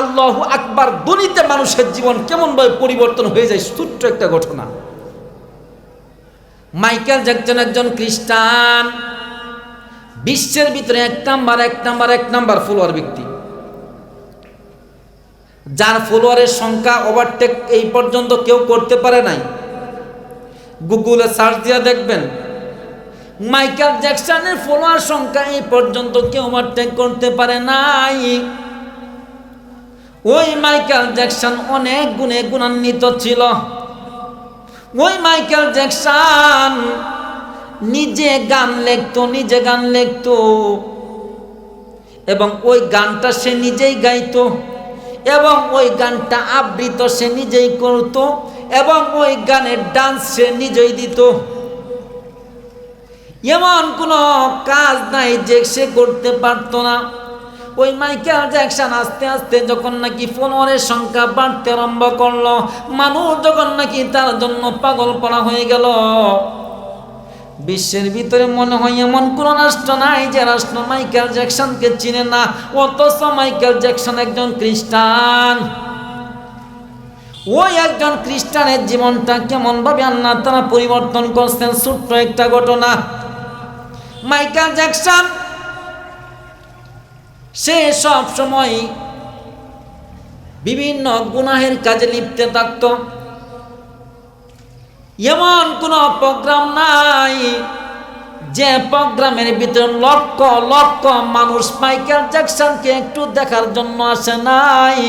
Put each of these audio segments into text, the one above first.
আল্লাহ আকবার দলিতে মানুষের জীবন কেমনভাবে পরিবর্তন হয়ে যায়, ছোট্ট একটা ঘটনা। মাইকেল জ্যাকসন একজন খ্রিস্টান, বিশ্বের ভিতরে এক নাম্বার এক নাম্বার এক নাম্বার ফলোয়ার ব্যক্তি। যার ফলোয়ারের সংখ্যা ওভারটেক এই পর্যন্ত কেউ করতে পারে নাই। গুগলে সার্চ দিয়ে দেখবেন, মাইকেল জ্যাকসনের ফলোয়ার সংখ্যা এই পর্যন্ত কেউ ওভারটেক করতে পারে নাই। ওই মাইকেল জ্যাকসন অনেক গুণে গুণান্বিত ছিল। ওই মাইকেল জ্যাকসন নিজে গান লিখতো, নিজে গান লিখতো। এবং ওই গানটা সে নিজেই গাইতো। এবং ওই গানটা আবৃত সে নিজেই করত। এবং ওই গানের ডান্স সে নিজেই দিত। এমন কোনো কাজ নাই যে সে করতে পারতো না। ওই মাইকেল জ্যাকসন আস্তে আস্তে যখন নাকি ফলোয়ারের সংখ্যা বাড়তে আরম্ভ করল, মানুষ যখন নাকি তার জন্য পাগল করা হয়ে গেল। বিশ্বের ভিতরে মনে হয় এমন কোন রাষ্ট্র নাই যে রাষ্ট্র মাইকেল জ্যাকসনকে চিনে না, অথচ মাইকেল জ্যাকসন একজন খ্রিস্টান। ওই একজন খ্রিস্টানের জীবনটা কেমন ভাবে আল্লাহ তারা পরিবর্তন করছেন, ছোট্ট একটা ঘটনা। মাইকেল জ্যাকসন সে সব সময় বিভিন্ন গুনাহের কাজে লিপ্ত থাকত। এমন কোন প্রোগ্রাম নাই যে প্রোগ্রামের ভিতরে লক্ষ লক্ষ মানুষ মাইকেল জ্যাকসনকে একটু দেখার জন্য আসে নাই।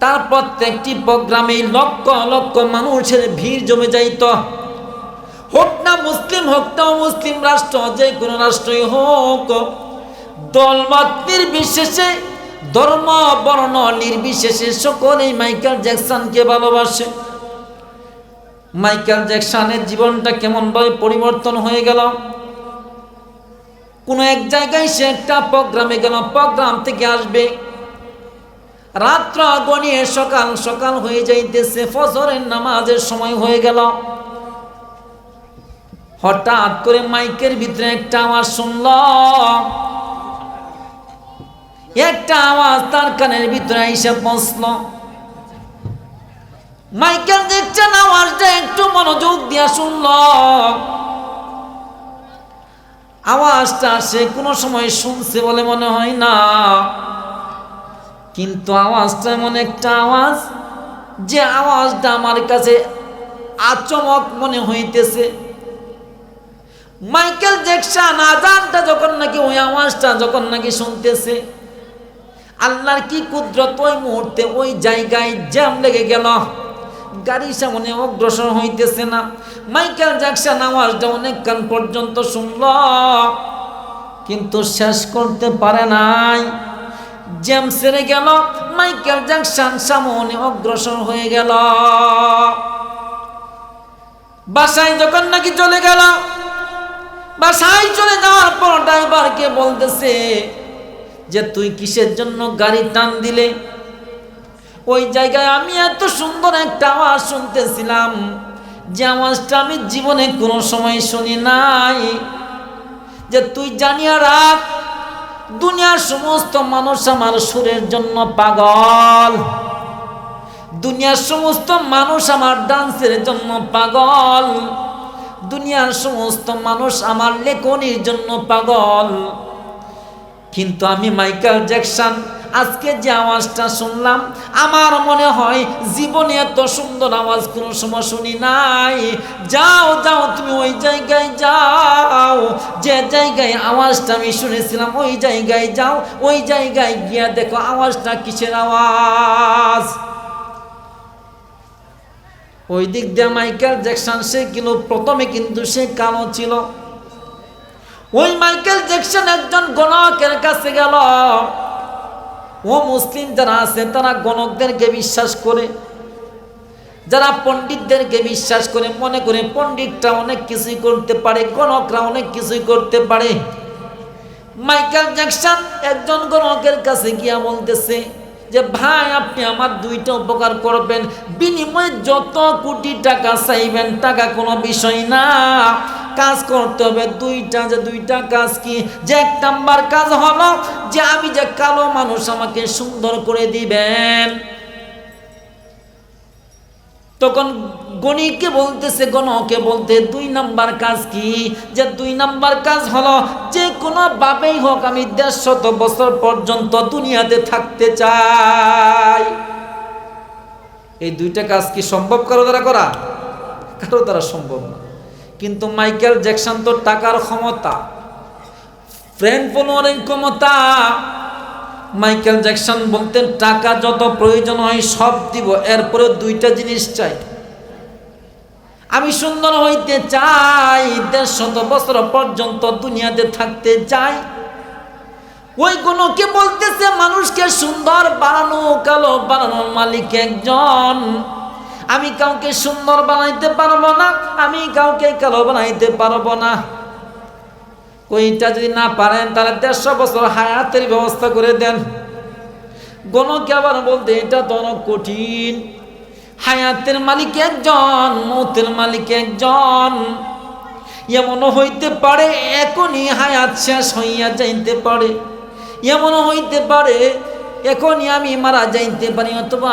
তার প্রত্যেকটি প্রোগ্রামে লক্ষ লক্ষ মানুষের ভিড় জমে যাইত। হোক না মুসলিম, হোক না মুসলিম রাষ্ট্র যে কোনো রাষ্ট্রই হোক দলমত নির্বিশেষে, ধর্ম, বর্ণ নির্বিশেষে সকলেই মাইকেল জ্যাকসনকে ভালোবাসে। মাইকেল জ্যাকসনের জীবনটা কেমনভাবে পরিবর্তন হয়ে গেল? কোনো এক জায়গায় সে একটা প্রোগ্রামে গেল, প্রোগ্রাম থেকে আসবে। রাত্র গনিয়ে সকাল সকাল হয়ে যাইতেছে, ফজরের নামাজের সময় হয়ে গেল। হঠাৎ করে মাইকের ভিতরে একটা আওয়াজ শুনল একটা আওয়াজ তার কানের ভিতরে এসে পৌঁছল মাইকেল দেখছেন আওয়াজটা, একটু মনোযোগ দিয়া শুনল। আওয়াজটা সে কোনো সময় শুনছে বলে মনে হয় না। কিন্তু আওয়াজটা এমন একটা আওয়াজ, যে আওয়াজটা আমার কাছে আচমক মনে হইতেছে। মাইকেল জ্যাকসন আজানটা যখন নাকি ওই আওয়াজটা যখন নাকি শুনতেছে আল্লাহর কি কুদরত? ওই মুহূর্তে ওই জায়গায় জ্যাম লেগে গেল। গাড়ি সামনে অগ্রসর হইতেছে না। মাইকেল জ্যাকসন আওয়াজটা অনেকক্ষণ পর্যন্ত শুনল, কিন্তু শেষ করতে পারে নাই। জ্যাম সেরে গেল, মাইকেল জ্যাকসন সামনে অগ্রসর হয়ে গেল। বাসায় যখন নাকি চলে গেল, বাসায় চলে যাওয়ার পর ড্রাইভারকে বলতেছে যে তুই কিসের জন্য গাড়ি টান দিলে? ওই জায়গায় আমি এত সুন্দর একটা আওয়াজ শুনতেছিলাম, যে আওয়াজটা আমি জীবনে কোনো সময় শুনি নাই। যে তুই জানিয়া রাখ দুনিয়ার সমস্ত মানুষ আমার সুরের জন্য পাগল। দুনিয়ার সমস্ত মানুষ আমার ডান্সের জন্য পাগল। দুনিয়ার সমস্ত মানুষ আমার লেখনির জন্য পাগল। কিন্তু আমি মাইকেল জ্যাকসন। আজকে যে আওয়াজটা শুনলাম, আমার মনে হয় জীবনে এত সুন্দর আওয়াজ কোনো সময় শুনি নাই। যাও যাও, তুমি ওই জায়গায় যাও। যে জায়গায় আওয়াজটা আমি শুনেছিলাম, ওই জায়গায় যাও। ওই জায়গায় গিয়া দেখো আওয়াজটা কিসের আওয়াজ। ওই দিক দিয়ে মাইকেল জ্যাকসন, সে কিন্তু প্রথমে কিন্তু সে কালো ছিল। ওই মাইকেল জ্যাকসন একজন গণকের কাছে গেল। ও মুসলিম যারা আছে, তারা গণকদেরকে বিশ্বাস করে। যারা পণ্ডিতদেরকে বিশ্বাস করে, মনে করে পণ্ডিতটা অনেক কিছুই করতে পারে, গণকরা অনেক কিছুই করতে পারে। মাইকেল জ্যাকসন একজন গণকের কাছে গিয়া বলতেছে যে, ভাই, আপনি আমার দুইটা উপকার করবেন। বিনিময়ে যত কোটি টাকা চাইবেন, টাকা কোনো বিষয় না। কাজ করতে হবে, দুইটা যে দুইটা কাজ কি? যে এক নাম্বার কাজ হলো যে আমি যে কালো মানুষ আমাকে সুন্দর করে দিবেন। তখন গণিকে বলতেছে, গণকে বলতে দুই নাম্বার কাজ কি? যে দুই নাম্বার কাজ হলো যে কোনো ভাবেই হোক আমি দেড়শত বছর পর্যন্ত দুনিয়াতে থাকতে চাই। এই দুইটা কাজ কি সম্ভব কারও দ্বারা করা? কারও দ্বারা সম্ভব না। কিন্তু মাইকেল জ্যাকসন তো টাকার ক্ষমতা, ফ্রেন্ড ফলোয়ারের ক্ষমতা। মাইকেল জ্যাকসন বলতেন, টাকা যত প্রয়োজন হয় সব দিব, এরপরে দুইটা জিনিস চাই। আমি সুন্দর হইতে চাই দেড় শত বছর পর্যন্ত দুনিয়াতে থাকতে চাই। ওই গুণকে বলতেছে, মানুষকে সুন্দর বানানো, কালো বানানোর মালিক একজন। আমি কাউকে সুন্দর বানাইতে পারব না, আমি কাউকে কালো বানাইতে পারব না। ওইটা যদি না পারেন, তাহলে দেড়শো বছর হায়াতের ব্যবস্থা করে দেন। গণকে আবার বলতে, এটা তো অনেক কঠিন। হায়াতের মালিক একজন, মৌতের মালিক একজন। এমনও হইতে পারে, এখনই হায়াত শেষ হইয়া যাইতে পারে। এমনও হইতে পারে, এখনই আমি মারা যাইতে পারি, অথবা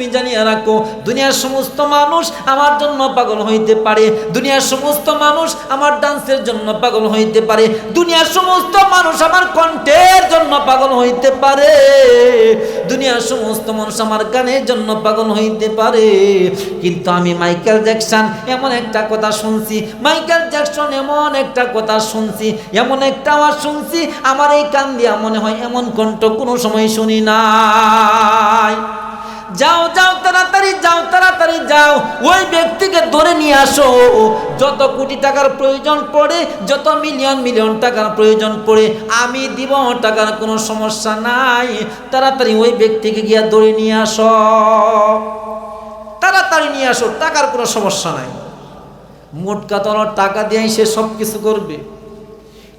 তুমি জানিয়ে রাখো, দুনিয়ার সমস্ত মানুষ আমার জন্য পাগল হইতে পারে, দুনিয়ার সমস্ত মানুষ আমার ডান্সের জন্য পাগল হইতে পারে, দুনিয়ার সমস্ত মানুষ আমার কণ্ঠের জন্য পাগল হইতে পারে, দুনিয়ার সমস্ত মানুষ আমার গানের জন্য পাগল হইতে পারে। কিন্তু আমি মাইকেল জ্যাকসন, এমন একটা কথা শুনছি, মাইকেল জ্যাকসন এমন একটা কথা শুনছি, এমন একটা আওয়াজ শুনছি, আমার এই কান দিয়া মনে হয় এমন কণ্ঠ কোনো সময় শুনি নাই। যাও যাও, তাড়াতাড়ি যাও তাড়াতাড়ি যাও। ওই ব্যক্তিকে ধরে নিয়ে আসো। যত কোটি টাকার প্রয়োজন পড়ে, যত মিলিয়ন মিলিয়ন টাকার প্রয়োজন পড়ে, আমি দিব, টাকার কোনো সমস্যা নাই। তাড়াতাড়ি ওই ব্যক্তিকে গিয়া ধরে নিয়ে আসো। তাড়াতাড়ি নিয়ে আসো, টাকার কোনো সমস্যা নাই। মোটকা তলার টাকা দিয়েই সে সব কিছু করবে।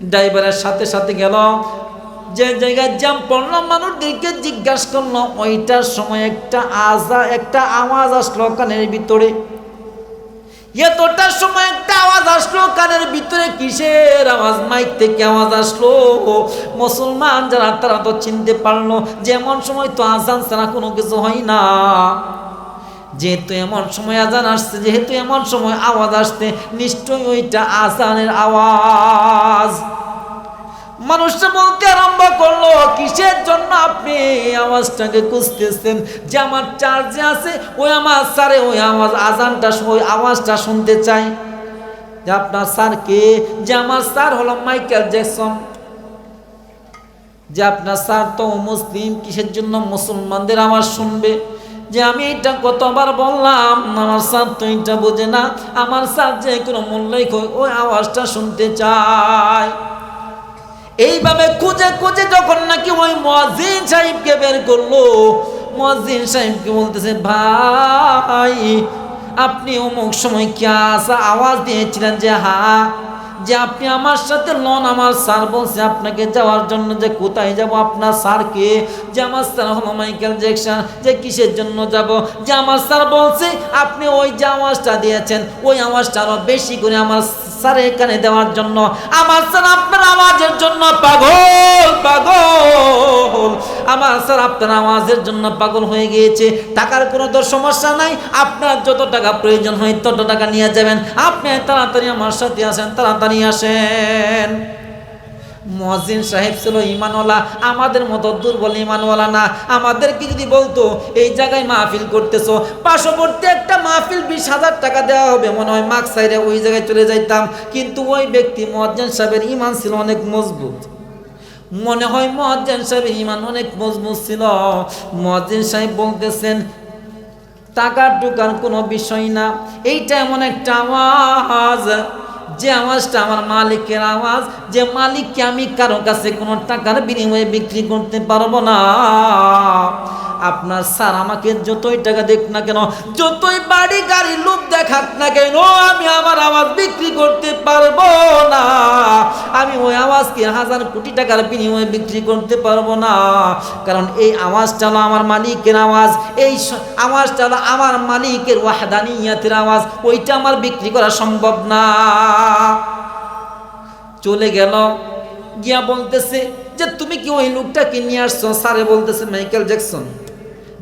ড্রাইভারের সাথে সাথে গেল যে জায়গায় জ্যাম পড়ল, মানুষদেরকে জিজ্ঞাসা করল ওইটার সময় একটা আজা একটা আওয়াজ আসলো কানের ভিতরে? এতটার সময় একটা আওয়াজ আসলো কানের ভিতরে, কিসের আওয়াজ? মাইক থেকে আওয়াজ আসলো। মুসলমান যারা, তারা তো চিনতে পারল, যে এমন সময় তো আজান ছাড়া কোনো কিছু হয় না। যেহেতু এমন সময় আজান আসছে, যেহেতু এমন সময় আওয়াজ আসছে, নিশ্চয়ই ওইটা আজানের আওয়াজ। মানুষটা বলতে আরম্ভ করল, কিসের জন্য আপনি আওয়াজটাকে খুঁজতেছেন? যে আমার চার্জে আছে, ওই আমার স্যারে ওই আওয়াজ আজানটা ওই আওয়াজটা শুনতে চাই। যে আপনার স্যার কে? যে আমার স্যার হলো মাইকেল জ্যাকসন। যে আপনার স্যার তো মুসলিম, কিসের জন্য মুসলমানদের আওয়াজ শুনবে? যে আমি এটা কতবার বললাম, আমার স্যার তো এটা বোঝে না। আমার স্যার যে কোনো মূল্যই ওই আওয়াজটা শুনতে চায়। এইভাবে খুঁজে খুঁজে যখন নাকি ওই মজিন সাহেবকে বের করল মজিন সাহেবকে বলতেছে, ভাই, আপনি অমুক সময় কে আওয়াজ দিয়েছিলেন যে, হা যে আপনি আমার সাথে লন, আমার স্যার বলছে আপনাকে যাওয়ার জন্য যে কোথায় যাব, আপনার স্যারকে, যে আমার স্যার হলো মাইকেল জ্যাকসন, যে কিসের জন্য যাব? যে আমার স্যার বলছে, আপনি ওই যে আওয়াজটা দিয়েছেন, ওই আওয়াজটা আরও বেশি করে আমার স্যার এখানে দেওয়ার জন্য। আমার স্যার আপনার আওয়াজের জন্য পাগল পাগল। আমার স্যার আপনার আওয়াজের জন্য পাগল হয়ে গিয়েছে। টাকার কোনো তো সমস্যা নাই, আপনার যত টাকা প্রয়োজন হয় তত টাকা নিয়ে যাবেন। আপনি তাড়াতাড়ি আমার সাথে আসেন, তাড়াতাড়ি আসেন। মজিন সাহেব ছিল ইমানওয়ালা আমাদের মতো দুর্বল ইমানওয়ালা না। আমাদেরকে যদি বলতো, এই জায়গায় মাহফিল করতেছো, পার্শ্ববর্তী একটা মাহফিল বিশ হাজার টাকা দেওয়া হবে। মনে হয় মাক সাইডে ওই জায়গায় চলে যাইতাম। কিন্তু ওই ব্যক্তি মজ্জান সাহেবের ইমান ছিল অনেক মজবুত। মনে হয় মজ্জান সাহেবের ইমান অনেক মজবুত ছিল। মজ্জিন সাহেব বলতেছেন, টাকার টুকার কোনো বিষয় না। এইটা এমন একটা আওয়াজ। যে আওয়াজটা আমার মালিকের আওয়াজ, যে মালিককে আমি কারও কাছে কোনো টাকার বিনিময়ে বিক্রি করতে পারব না। আপনার স্যার আমাকে যতই টাকা দেখ না কেন, যতই বাড়ি গাড়ি লোক দেখাক না কেন, আমি আমার আওয়াজ বিক্রি করতে পারব না। আমি ওই আওয়াজকে হাজার কোটি টাকার বিনিময়ে বিক্রি করতে পারব না। কারণ এই আওয়াজটা হলো আমার মালিকের আওয়াজ, এই আওয়াজটা হলো আমার মালিকের ওয়াহদানিয়াতের আওয়াজ, ওইটা আমার বিক্রি করা সম্ভব না। চলে গেল। গিয়া বলতেছে যে, তুমি কি ওই লোকটাকে নিয়ে আসছো? স্যারে বলতেছে, মাইকেল জ্যাকসন,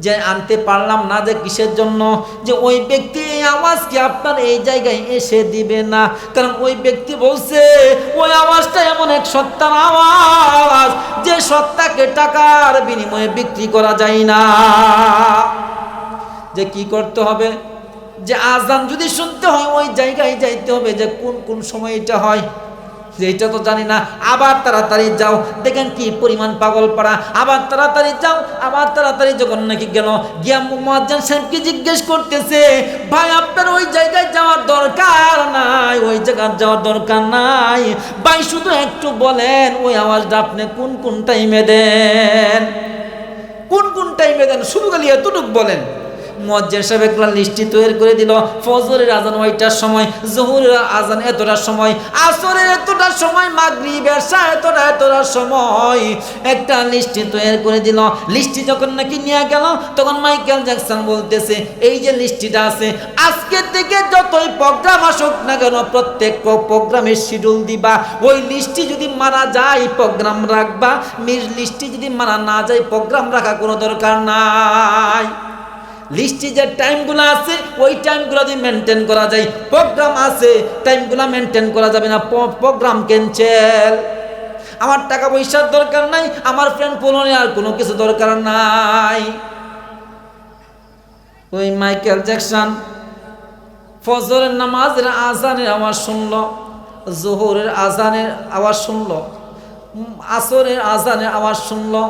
যে আনতে পারলাম না যে কিসের জন্য, যে ওই ব্যক্তি এই আওয়াজ কি আপনার এই জায়গায় এসে দিবে না। কারণ ওই ব্যক্তি বলছে, ওই আওয়াজটা এমন এক সত্তার আওয়াজ, যে সত্তাকে টাকার বিনিময়ে বিক্রি করা যায় না। যে কি করতে হবে? যে আজান যদি শুনতে হয়, ওই জায়গায় যাইতে হবে যে কোন কোন সময় এটা হয়। এটা তো জানি না। আবার তাড়াতাড়ি যাও। দেখেন কি পরিমাণ পাগল পাড়া। আবার তাড়াতাড়ি যাও। আবার তাড়াতাড়ি যখন নাকি গেল, গিয়া মহাজান সাহেবকে জিজ্ঞেস করতেছে, ভাই, আপনার ওই জায়গায় যাওয়ার দরকার নাই? ওই জায়গায় যাওয়ার দরকার নাই। ভাই, শুধু একটু বলেন, ওই আওয়াজটা আপনি কোন কোন টাইমে দেন? কোন কোন টাইমে দেন? শুধু খালি এতটুক বলেন। মজ্জের সাহেব একটা লিস্টি তৈরি করে দিল। ফজরের আজান ওইটার সময়, জহুরের আজান এতটার সময়, আসরের এতটার সময়, মাগরিবের সা এতটা, এতটার সময় একটা লিস্টি তৈরি করে দিল। লিস্টি যখন নাকি নিয়ে গেল, তখন মাইকেল জ্যাকসন বলতেছে, এই যে লিস্টিটা আছে আজকে থেকে যতই প্রোগ্রাম আসুক না কেন, প্রত্যেক প্রোগ্রামের শিডিউল দিবা। ওই লিস্টি যদি মারা যায়, প্রোগ্রাম রাখবা। মির লিস্টি যদি মারা না যায়, প্রোগ্রাম রাখা কোনো দরকার নাই। লিস্টে যে টাইমগুলো আছে, ওই টাইমগুলো যদি মেনটেন করা যায় প্রোগ্রাম আছে, টাইমগুলো মেনটেন করা যাবে না প্রোগ্রাম ক্যান্সেল আমার টাকা পয়সার দরকার নাই, আমার ফ্রেন্ড ফোনে আর কোনো কিছু দরকার নাই। ওই মাইকেল জ্যাকসন, ফজরের নামাজের আজানের আওয়াজ শুনল, জোহরের আজানের আওয়াজ শুনল। আসরের আজানে আওয়াজ শুনলো।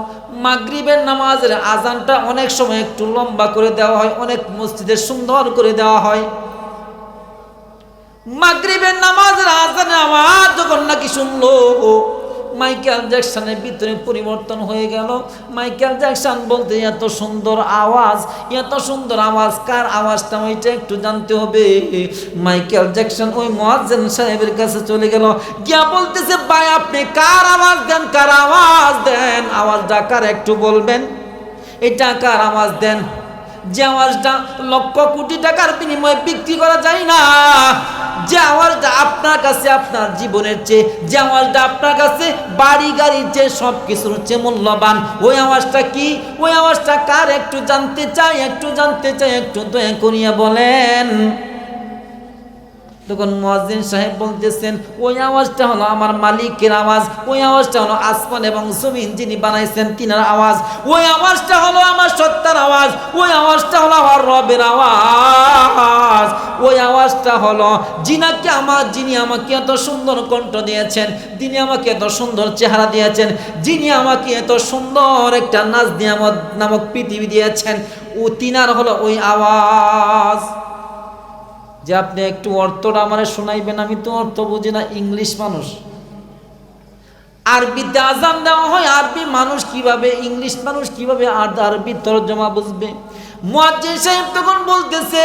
মাগরিবের নামাজের আজানটা অনেক সময় একটু লম্বা করে দেওয়া হয়, অনেক মসজিদে সুন্দর করে দেওয়া হয়। মাগরিবের নামাজের আজানে আওয়াজ যখন নাকি শুনলো মাইকেল জ্যাকসনের ভিতরে পরিবর্তন হয়ে গেল। মাইকেল জ্যাকসন বলতে, এত সুন্দর আওয়াজ, এত সুন্দর আওয়াজ, কার আওয়াজটা ওইটা একটু জানতে হবে? মাইকেল জ্যাকসন ওই মোয়াজ্জেন সাহেবের কাছে চলে গেল। গিয়া বলতেছে, ভাই, আপনি কার আওয়াজ দেন, কার আওয়াজ দেন? আওয়াজটা কার একটু বলবেন? এটা কার আওয়াজ দেন? যে আওয়াজটা লক্ষ কোটি টাকার বিনিময়ে বিক্রি করা যায় না। যে আওয়াজটা আপনার কাছে আপনার জীবনের চেয়ে, যে আওয়াজটা আপনার কাছে বাড়ি, গাড়ির চেয়ে সব কিছুর চেয়ে মূল্যবান। ওই আওয়াজটা কি? ওই আওয়াজটা কার? একটু জানতে চাই, একটু জানতে চাই, একটু দয়া করিয়া বলেন। তখন মুয়াজ্জিন সাহেব বলতেছেন, ওই আওয়াজটা হলো আমার মালিকের আওয়াজ, ওই আওয়াজটা হলো আসমান এবং জমিন যিনি বানাইছেন তিনার আওয়াজ, ওই আওয়াজটা হলো আমার সত্তার আওয়াজ, ওই আওয়াজটা হলো আমার রবের আওয়াজ, ওই আওয়াজটা হলো যিনাকে আমার, যিনি আমাকে এত সুন্দর কণ্ঠ দিয়েছেন, যিনি আমাকে এত সুন্দর চেহারা দিয়েছেন, যিনি আমাকে এত সুন্দর একটা নিয়ামত নামক পৃথিবী দিয়েছেন, ও তিনার হলো ওই আওয়াজ। যে আপনি একটু অর্থটা আমারে শোনাইবেন, আমি তো অর্থ বুঝি না, ইংলিশ মানুষ। আরবিতে আজান দেওয়া হয়, আরবি মানুষ কীভাবে, ইংলিশ মানুষ কীভাবে আর আরবি তর্জমা বুঝবে? মুয়াজ্জিন সাহেব তখন বলতেছে,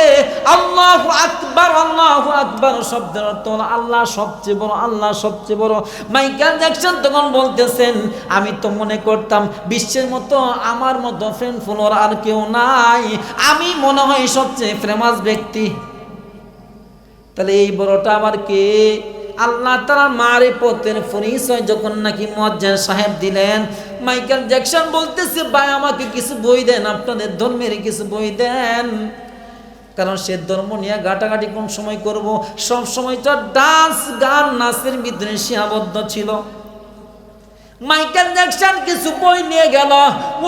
আল্লাহু আকবার আল্লাহু আকবার শব্দের অর্থ হলো আল্লাহ সবচেয়ে বড়, আল্লাহ সবচেয়ে বড়। মাইকেল জ্যাকসন তখন বলতেছেন, আমি তো মনে করতাম বিশ্বের মতো, আমার মতো ফ্রেন্ড ফলোয়ার আর কেউ নাই। আমি মনে হয় সবচেয়ে ফেমাস ব্যক্তি। তাহলে এই বড়টা আবার কে? আল্লাহ তারা মারে পথের পরিচয় যখন নাকি মজ্জান সাহেব দিলেন, মাইকেল জ্যাকসন বলতেছে, ভাই, আমাকে কিছু বই দেন, আপনাদের ধর্মের কিছু বই দেন। কারণ সে ধর্ম নিয়ে ঘাটাঘাটি কোন সময় করব? সব সময় তো ডান্স, গান, নাচের ভিতরে সীমাবদ্ধ ছিল। মাইকেল জ্যাকসন কিছু বই নিয়ে গেল।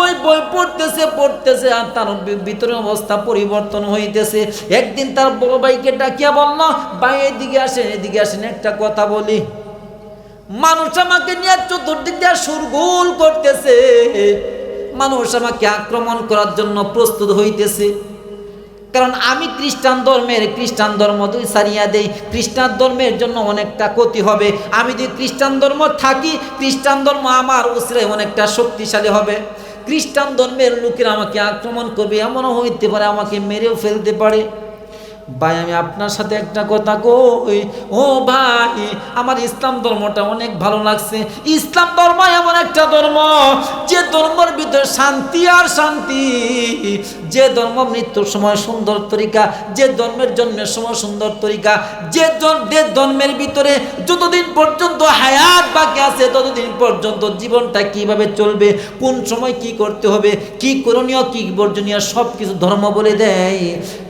ওই বই পড়তেছে পড়তেছে, আর তার ভিতরে অবস্থা পরিবর্তন হইতেছে। একদিন তার বড় ভাইকে ডাকিয়া বলল, ভাই, এদিকে আসেন এদিকে আসেন, একটা কথা বলি। মানুষ আমাকে নিয়ে চতুর্দিক দিয়ে সুরগুল করতেছে। মানুষ আমাকে আক্রমণ করার জন্য প্রস্তুত হইতেছে। কারণ আমি খ্রিস্টান ধর্মের, খ্রিস্টান ধর্ম দুই সারিয়া দেই, খ্রিস্টান ধর্মের জন্য অনেকটা ক্ষতি হবে। আমি যদি খ্রিস্টান ধর্ম থাকি, খ্রিস্টান ধর্ম আমার উসরে অনেকটা শক্তিশালী হবে। খ্রিস্টান ধর্মের লোকেরা আমাকে আক্রমণ করবে, এমনও হইতে পারে আমাকে মেরেও ফেলতে পারে। ভাই, আমি আপনার সাথে একটা কথা কই। ও ভাই, আমার ইসলাম ধর্মটা অনেক ভালো লাগছে। ইসলাম ধর্ম এমন একটা ধর্ম, যে ধর্মের ভিতরে শান্তি আর শান্তি। যে ধর্ম মৃত্যুর সময় সুন্দর তরিকা, যে ধর্মের জন্মের সময় সুন্দর তরিকা, যে ধর্মের ভিতরে যতদিন পর্যন্ত হায়াত বাকি আছে, ততদিন পর্যন্ত জীবনটা কীভাবে চলবে, কোন সময় কি করতে হবে, কি করণীয়, কি বর্জনীয় সব কিছু ধর্ম বলে দেয়।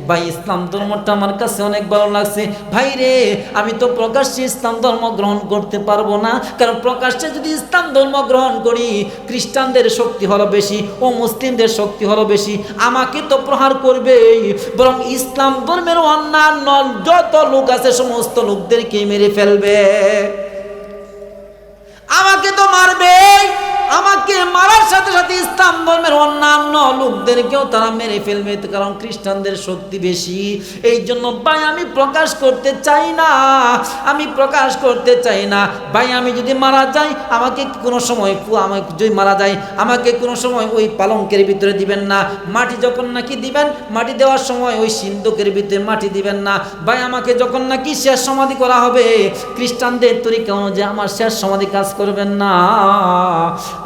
ভাই, ইসলাম ধর্মটা আমার কাছে অনেক ভালো লাগছে। ভাই রে, আমি তো প্রকাশ্যে ইসলাম ধর্ম গ্রহণ করতে পারব না। কারণ প্রকাশ্যে যদি ইসলাম ধর্ম গ্রহণ করি, খ্রিস্টানদের শক্তি হলো বেশি, ও মুসলিমদের শক্তি হলো বেশি। আমাকে তো প্রহার করবে বরং ইসলাম ধর্মের অন্যান্য যত লোক আছে, সমস্ত লোকদেরকে মেরে ফেলবে। আমাকে তো মারবে আমাকে মারার সাথে সাথে ইসলাম ধর্মের অন্যান্য লোকদেরকেও তারা মেরে ফেলবে। কারণ খ্রিস্টানদের শক্তি বেশি। এই জন্য ভাই, আমি প্রকাশ করতে চাই না। আমি প্রকাশ করতে চাই না। ভাই, আমি যদি মারা যাই, আমাকে কোনো সময় পু- আমাকে যদি মারা যায়, আমাকে কোনো সময় ওই পালঙ্কের ভিতরে দিবেন না। মাটি যখন নাকি দিবেন, মাটি দেওয়ার সময় ওই সিন্ধুকের ভিতরে মাটি দিবেন না। ভাই, আমাকে যখন নাকি শেষ সমাধি করা হবে, খ্রিস্টানদের তরিকা অনুযায়ী আমার শেষ সমাধি কাজ করবেন না।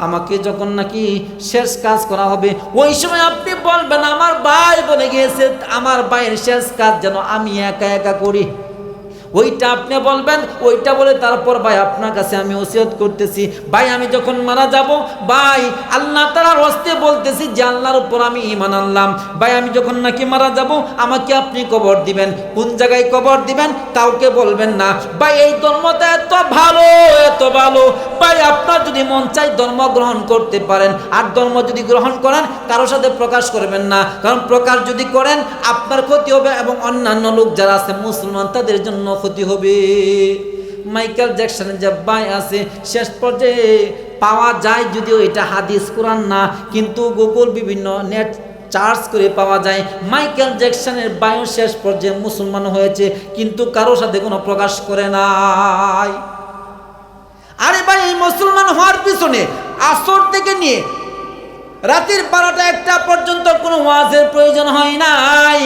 আমাকে যখন নাকি শেষ কাজ করা হবে, ওই সময় আপনি বলবেন, আমার ভাই বলে গিয়েছে, আমার ভাইয়ের শেষ কাজ যেন আমি একা একা করি। ওইটা আপনি বলবেন, ওইটা বলে তারপর ভাই আপনার কাছে আমি ওসিয়ত করতেছি। ভাই, আমি যখন মারা যাব, ভাই, আল্লাহ তালার হস্তে বলতেছি যে আল্লাহর উপর আমি ইমান আনলাম। ভাই, আমি যখন নাকি মারা যাব, আমাকে আপনি কবর দিবেন। কোন জায়গায় কবর দিবেন, কাউকে বলবেন না। ভাই, এই ধর্মটা এত ভালো এত ভালো। ভাই, আপনার যদি মন চাই ধর্ম গ্রহণ করতে পারেন। আর ধর্ম যদি গ্রহণ করেন কারোর সাথে প্রকাশ করবেন না। কারণ প্রকাশ যদি করেন, আপনার ক্ষতি হবে এবং অন্যান্য লোক যারা আছে, মুসলমান, তাদের জন্য ক্ষতি হবে। মাইকেল জ্যাকসনের যে বাই আছে, শেষ পর্যায়ে পাওয়া যায় যদিও এটা হাদিস, কোরআন না, কিন্তু গুগল বিভিন্ন নেট চার্জ করে পাওয়া যায়। মাইকেল জ্যাকসনের বায়ু শেষ পর্যায়ে মুসলমান হয়েছে, কিন্তু কারোর সাথে কোনো প্রকাশ করে নাই। আরে ভাই এই মুসলমান হওয়ার পিছনে আসর থেকে নিয়ে রাতের বারোটা একটা পর্যন্ত কোনো ওয়াজের প্রয়োজন হয় নাই।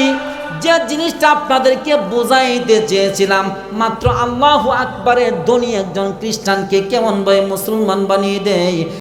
যে জিনিসটা আপনাদেরকে বোঝাইতে চেয়েছিলাম, মাত্র আল্লাহ আকবরের ধনী একজন খ্রিস্টানকে কেমন ভাই মুসলমান বানিয়ে দেয়?